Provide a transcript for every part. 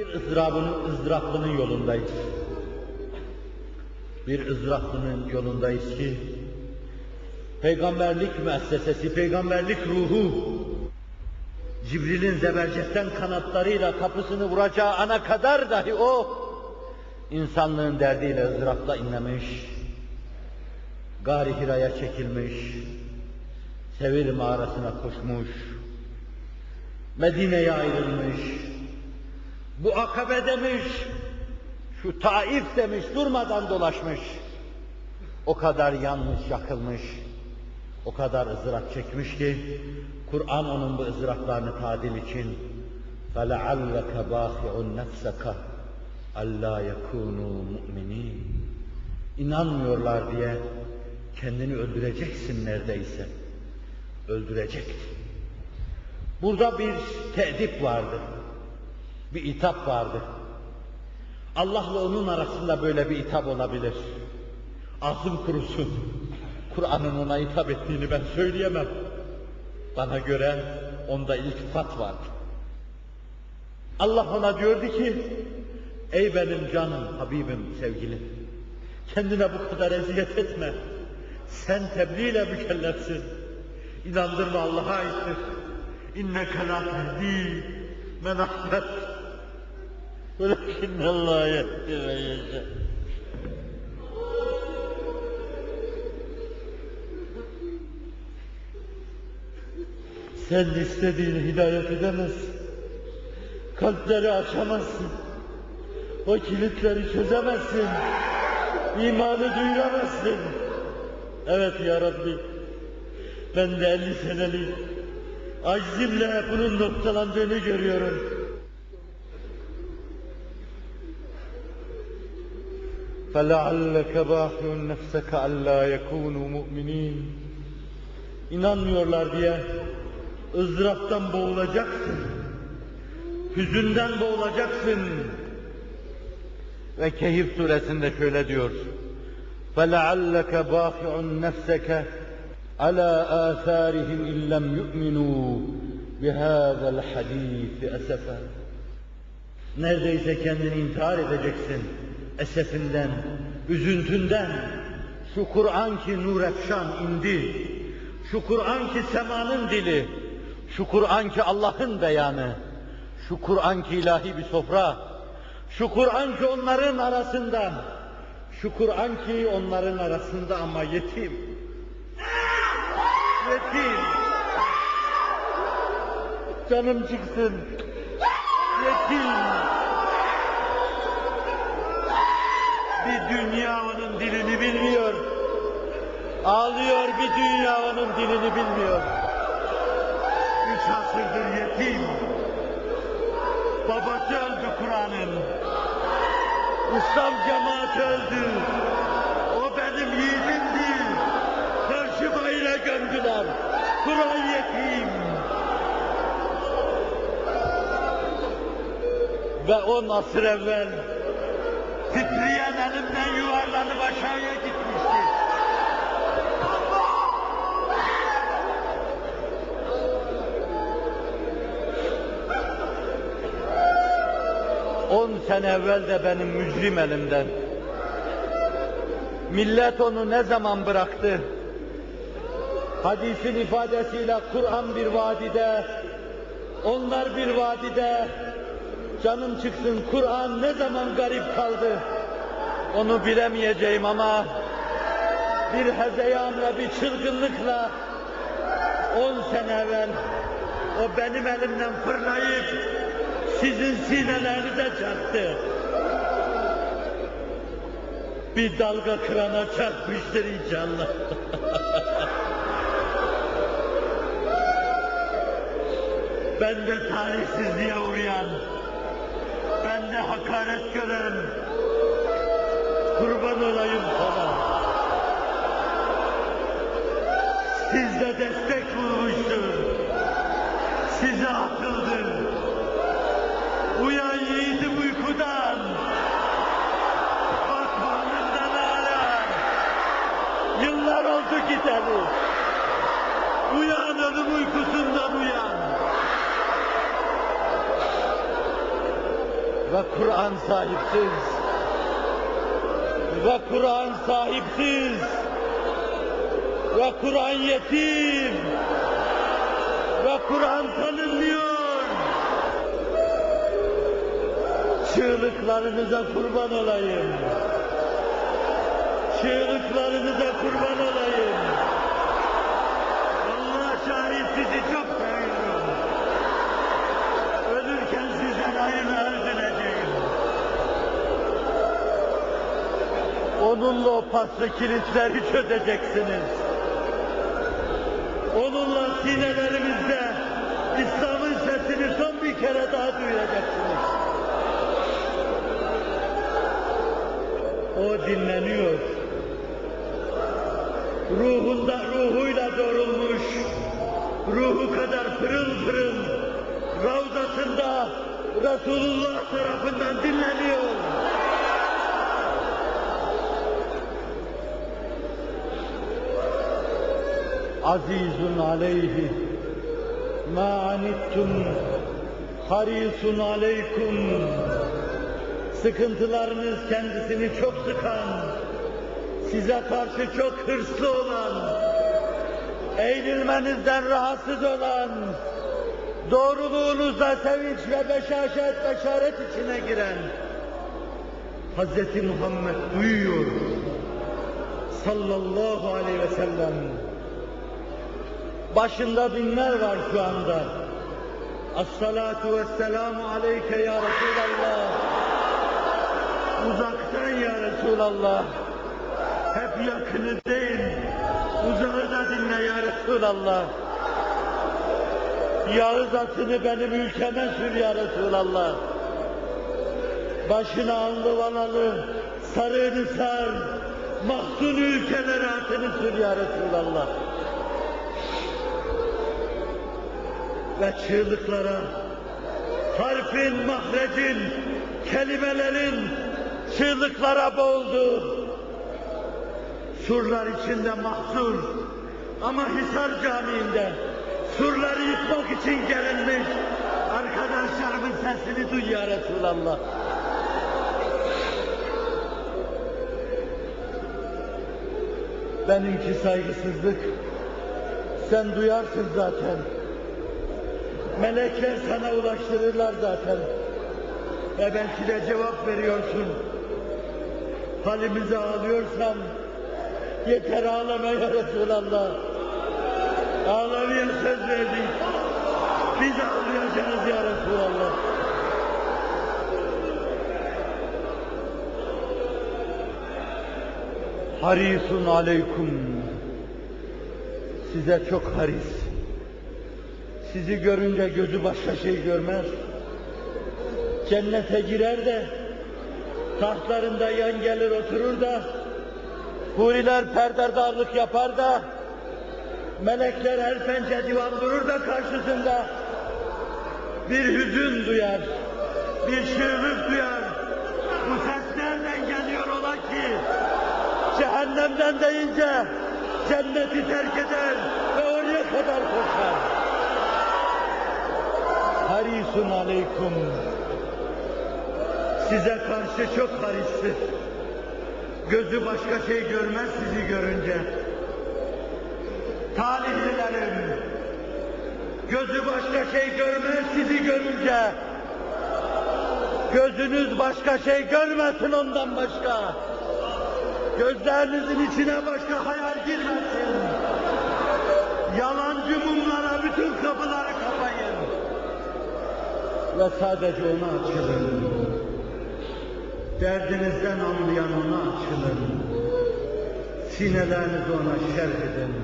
Bir ızdırabının, ızdıraplının yolundayız. Bir ızdıraplının yolundayız ki, peygamberlik müessesesi, peygamberlik ruhu, Cibril'in zebercetten kanatlarıyla kapısını vuracağı ana kadar dahi o, insanlığın derdiyle ızdırapla inlemiş, Gari Hira'ya çekilmiş, Sevir mağarasına koşmuş, Medine'ye ayrılmış, bu akabe demiş, şu Taif demiş, durmadan dolaşmış. O kadar yanmış, yakılmış, o kadar ızdırap çekmiş ki, Kur'an onun bu ızdıraplarını tadil için فَلَعَلَّكَ بَاخِعُ نَفْسَكَ أَلَّا يَكُونُوا مُؤْمِنِينَ İnanmıyorlar diye kendini öldüreceksin neredeyse. Öldüreceksin. Burada bir teedip vardı. Bir itap vardı. Allah'la onun arasında böyle bir itap olabilir. Ağzım kurusun. Kur'an'ın ona hitap ettiğini ben söyleyemem. Bana göre onda iltifat vardı. Allah ona diyordu ki, ey benim canım, Habibim, sevgilim, kendine bu kadar eziyet etme. Sen tebliğ ile mükellefsin. İnandırma Allah'a aittir. İnneke la tehdi men ahmet. Velakinne Allah yehdi ve yeşe. Sen istediğini hidayet edemezsin. Kalpleri açamazsın. O kilitleri çözemezsin. İmanı duyuramazsın. Evet ya Rabbi. Ben de elli senelik aczimle bunun noktalandığını görüyorum. فَلَعَلَّكَ بَاخِعٌ نَفْسَكَ أَلَّا يَكُونُوا مُؤْمِنِينَ İnanmıyorlar diye ızdıraptan boğulacaksın. Hüzünden boğulacaksın. Ve Kehif suresinde şöyle diyor. فَلَعَلَّكَ بَاخِعٌ نَفْسَكَ على آثارهم إن لم يؤمنوا بهذا الحديث أسفا Neredeyse kendini intihar edeceksin esefinden, üzüntünden. Şu Kur'an ki nur efşan indi. Şu Kur'an ki semanın dili. Şu Kur'an ki Allah'ın beyanı. Şu Kur'an ki ilahi bir sofra. Şu Kur'an ki onların arasında. Şu Kur'an ki onların arasında ama yetim. Yetim. Canım çıksın. Yetim. Bir dünya onun dilini bilmiyor. Ağlıyor bir dünya onun dilini bilmiyor. Üç asırdır yetim. Babası öldü Kur'an'ın. İslam cemaati öldü. O benim yiğidimdi. Karşı bayrağı gömdüler. Kur'an yetim. Ve on asır evvel titreyen elimden yuvarlanıp aşağıya gitmişti. On sene evvel de benim mücrim elimden. Millet onu ne zaman bıraktı? Hadisin ifadesiyle Kur'an bir vadide, onlar bir vadide, canım çıksın Kur'an ne zaman garip kaldı? Onu bilemeyeceğim ama bir hezeyanla, bir çılgınlıkla on sene evvel o benim elimden fırlayıp sizin sinelerinize çarptı. Bir dalga kırana çarpmıştır inşallah. ben de tarihsizliğe uğrayan, ben de hakaret gören, kurban olayım sana. Siz de destek bulmuştur. Size atıldı. Uyan yiğidim uykudan. Bak burnundan hala. Yıllar oldu gideli. Uyan ölüm uykusundan uyan. Ve Kur'an sahipsiz. Ve Kur'an sahipsiz. Ve Kur'an yetim. Ve Kur'an tanınmıyor. Çığlıklarınıza kurban olayım. Çığlıklarınıza kurban olayım. Allah şahit sizi çok seviyorum. Ölürken sizden ayrı öldüreceğim. Onunla o paslı kilitleri çözeceksiniz. Onunla sinelerimizde İslam'ın sesini son bir kere daha duyacaksınız. O dinleniyor. Ruhunda ruhuyla doğrulmuş, ruhu kadar pırıl pırıl, ravzasında Resulullah tarafından dinleniyor. Azizun aleyhi. Ma anittum. Harisun aleykum. Sıkıntılarınız kendisini çok sıkan size karşı çok hırslı olan eğilmenizden rahatsız olan doğruluğunuzda sevinç ve beşaşet beşaret içine giren Hz. Muhammed duyuyor sallallahu aleyhi ve sellem Başında binler var şu anda. As-salatu vesselamu aleyke ya Resulallah. Uzaktan ya Resulallah. Hep yakını değil, uzağı da dinle ya Resulallah. Yağız atını benim ülkeme sür ya Resulallah. Başına allı valalı, sarığını sar, mahzun ülkelere atını sür ya Resulallah. Ve çığlıklara, harfin, mahrecin, kelimelerin çığlıklara boğuldu. Surlar içinde mahsur ama Hisar Camii'nde surları yıkmak için gelinmiş arkadaşlarımın sesini duy ya Resulallah. Benimki saygısızlık. Sen duyarsın zaten. Melekler sana ulaştırırlar zaten. Ve belki de cevap veriyorsun. Halimize ağlıyorsam yeter ağlama ya Resulallah. Ağlamaya söz verdik. Biz ağlayacağız ya Resulallah. Harisun aleykum. Size çok haris. Sizi görünce gözü başka şey görmez. Cennete girer de tahtlarında yan gelir oturur da huriler perderdarlık yapar da melekler her pençe divan durur da karşısında bir hüzün duyar, bir çığlık duyar. Bu ses nereden geliyor ola ki? Cehennemden deyince cenneti terk eder ve oraya kadar koşar. Harisun aleykum. Size karşı çok haristir. Gözü başka şey görmez sizi görünce. Talihlilerim, gözü başka şey görmez sizi görünce. Gözünüz başka şey görmesin ondan başka. Gözlerinizin içine başka hayal girmesin. Yalancı mumlara bütün kapıları kapayın. Ve sadece ona açılın. Derdinizden anlayan ona açılın. Sinelerinizi ona şerh edin.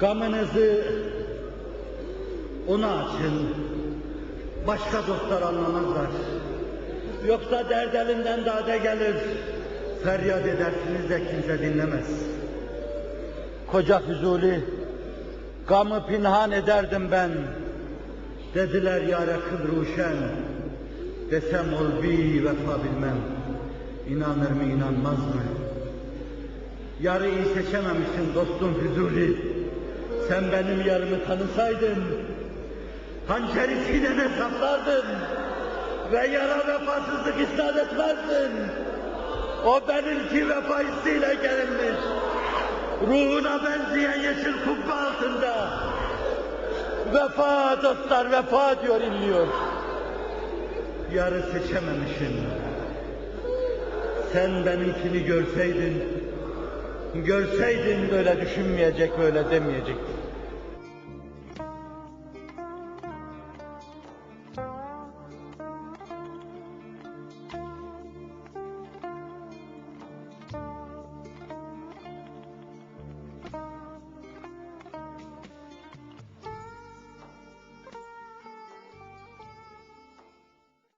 Gamınızı ona açın. Başka dostlar anlamazlar. Yoksa dert elinden dade gelir. Feryat edersiniz de kimse dinlemez. Koca Füzuli, gamı pinhan ederdim ben. Dediler ya kıl ruşen. Desem ol bi vefa bilmem. İnanır mı inanmaz mı? Yarı iyi seçememişsin dostum Füzuli. Sen benim yarımı tanısaydın, hançeri sinene saplardın, ve yara vefasızlık isnat etmezsin. O benimki vefa hissiyle gelinmiş. Ruhuna benzeyen yeşil kubbe altında. Vefa dostlar vefa diyor inliyor. Yarı seçememişsin. Sen benimkini görseydin, görseydin böyle düşünmeyecek, böyle demeyecektin.